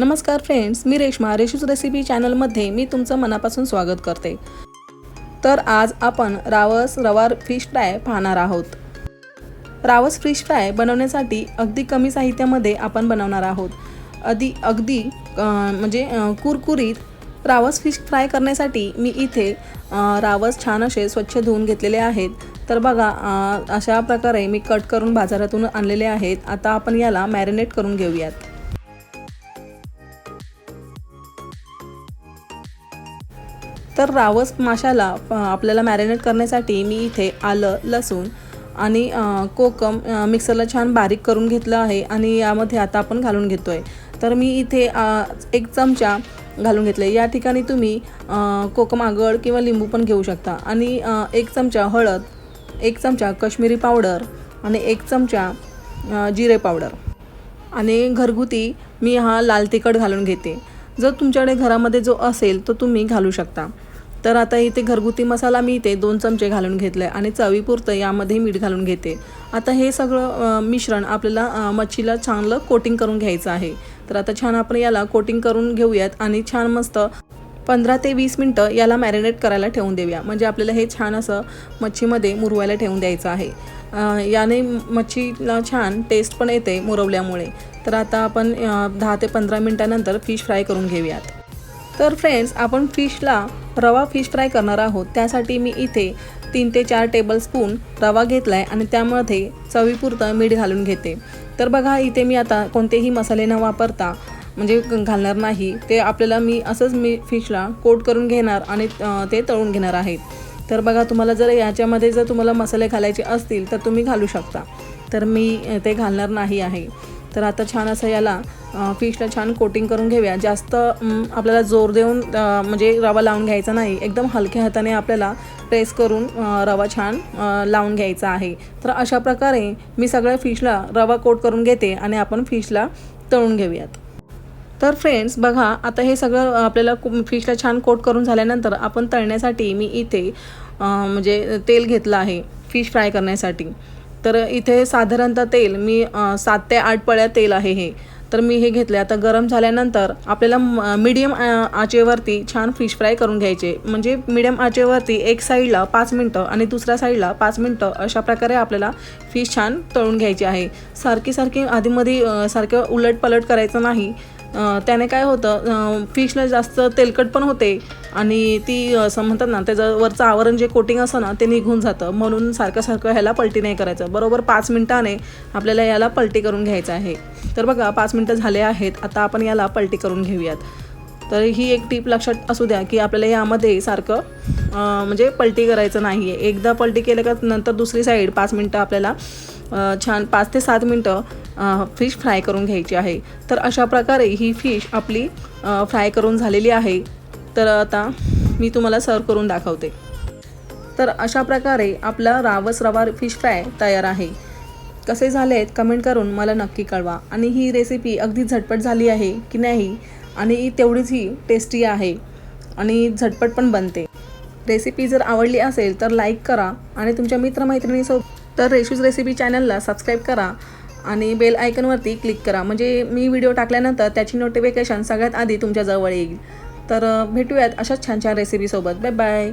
नमस्कार फ्रेंड्स मी रेश्मा रेशूज रेसिपी चॅनलमध्ये मी तुमचं मनापासून स्वागत करते. तर आज आपण रावस रवा फिश फ्राय पाहणार आहोत. रावस फिश फ्राय बनवण्यासाठी अगदी कमी साहित्यामध्ये आपण बनवणार आहोत. अगदी अगदी म्हणजे कुरकुरीत रावस फिश फ्राय करण्यासाठी मी इथे रावस छान असे स्वच्छ धुवून घेतलेले आहेत. तर बघा अशा प्रकारे मी कट करून बाजारातून आणलेले आहेत. आता आपण याला मॅरिनेट करून घेऊयात. तर रावस माशाला आपल्याला मॅरिनेट करण्यासाठी मी इथे आलं लसूण आणि कोकम मिक्सरला छान बारीक करून घेतलं आहे आणि यामध्ये आता आपण घालून घेतो आहे तर मी इथे एक चमचा घालून घेतले या ठिकाणी तुम्ही कोकम आगळ किंवा लिंबू पण घेऊ शकता आणि एक चमचा हळद एक चमचा कश्मीरी पावडर आणि एक चमचा जिरे पावडर आणि घरगुती मी हा लाल तिखट घालून घेते. जर तुमच्याकडे घरामध्ये जो असेल तो तुम्ही घालू शकता. तर आता इथे घरगुती मसाला मी इथे दोन चमचे घालून घेतले आणि चवीपुरतं यामध्ये मीठ घालून घेते. आता हे सगळं मिश्रण आपल्याला मच्छीला चांगलं कोटिंग करून घ्यायचं आहे. तर आता छान आपण याला कोटिंग करून घेऊयात आणि छान मस्त पंधरा ते वीस मिनटं याला मॅरिनेट करायला ठेवून देऊया. म्हणजे आपल्याला हे छान असं मच्छीमध्ये मुरवायला ठेवून द्यायचं आहे. याने मच्छीला छान टेस्ट पण येते मुरवल्यामुळे. तर आता आपण दहा ते पंधरा मिनटानंतर फिश फ्राय करून घेऊयात. तर फ्रेंड्स आपण फिशला रवा फिश फ्राय करणार आहोत. त्यासाठी मी इथे तीन ते चार टेबलस्पून रवा घेतला आहे आणि त्यामध्ये चवीपुरतं मीठ घालून घेते. तर बघा इथे मी आता कोणतेही मसाले न वापरता म्हणजे घालणार नाही ते आपल्याला मी असंच मी फिशला कोट करून घेणार आणि ते तळून घेणार आहेत. तर बघा तुम्हाला जर याच्यामध्ये जर तुम्हाला मसाले घालायचे असतील तर तुम्ही घालू शकता. तर मी ते घालणार नाही आहे. तर आता छान असं याला फिशला छान कोटिंग करून घेऊया. जास्त आपल्याला जोर देऊन म्हणजे रवा लावून घ्यायचा नाही. एकदम हलक्या हाताने आपल्याला प्रेस करून रवा छान लावून घ्यायचा आहे. तर अशा प्रकारे मी सगळ्या फिशला रवा कोट करून घेते आणि आपण फिशला तळून घेऊयात. तर फ्रेंड्स बघा आता हे सगळं आपल्याला फिशला छान कोट करून झाल्यानंतर आपण तळण्यासाठी मी इथे म्हणजे तेल घेतलं आहे फिश फ्राय करण्यासाठी. तर इथे साधारणतः तेल मी सात ते आठ पळ्या तेल आहे हे. तर मी हे घेतले आता गरम झाल्यानंतर आपल्याला मीडियम आचेवरती छान फिश फ्राय करून घ्यायचे. म्हणजे मीडियम आचेवरती एक साईडला पाच मिनटं आणि दुसऱ्या साईडला पाच मिनटं अशा प्रकारे आपल्याला फिश छान तळून घ्यायची आहे. सारखी सारखी आधीमध्ये सारखं उलट पलट करायचं नाही. त्याने काय होतं फिशला जास्त तेलकट पण होते आणि ती असं म्हणतात ना त्याचं वरचं आवरण जे कोटिंग असतं ना ते निघून जातं. म्हणून सारखं सारखं ह्याला पलटी नाही करायचं. बरोबर पाच मिनटाने आपल्याला याला पलटी करून घ्यायचं आहे. तर बघा पाच मिनटं झाले आहेत. आता आपण याला पलटी करून घेऊयात. तर ही एक टीप लक्षात असू द्या की आपल्याला यामध्ये सारखं म्हणजे पलटी करायचं नाही आहे एकदा पलटी केलं का नंतर दुसरी साईड पाच मिनटं आपल्याला छान पाच ते सात मिनटं फिश फ्राय करून घ्यायची आहे. तर अशा प्रकारे ही फिश आपली फ्राय करून झालेली आहे. तर आता मी तुम्हाला सर्व करून दाखवते. तर अशा प्रकारे आपला रावस रवा फिश फ्राय तयार आहे. कसे झाले आहेत कमेंट करून मला नक्की कळवा. आणि ही रेसिपी अगदी झटपट झाली आहे की नाही? आणि तेवढीच ही टेस्टी आहे. आणि झटपट पण बनते. रेसिपी जर आवडली असेल तर लाईक करा. आणि तुमच्या मित्रमैत्रिणीसोबत तर रेशूज रेसिपी चॅनलला सबस्क्राईब करा. आणि बेल आयकनवरती क्लिक करा. म्हणजे मी व्हिडिओ टाकल्यानंतर त्याची नोटिफिकेशन सगळ्यात आधी तुमच्या जवळ येईल. तर भेटूयात अशाच छान छान रेसिपीसोबत बाय बाय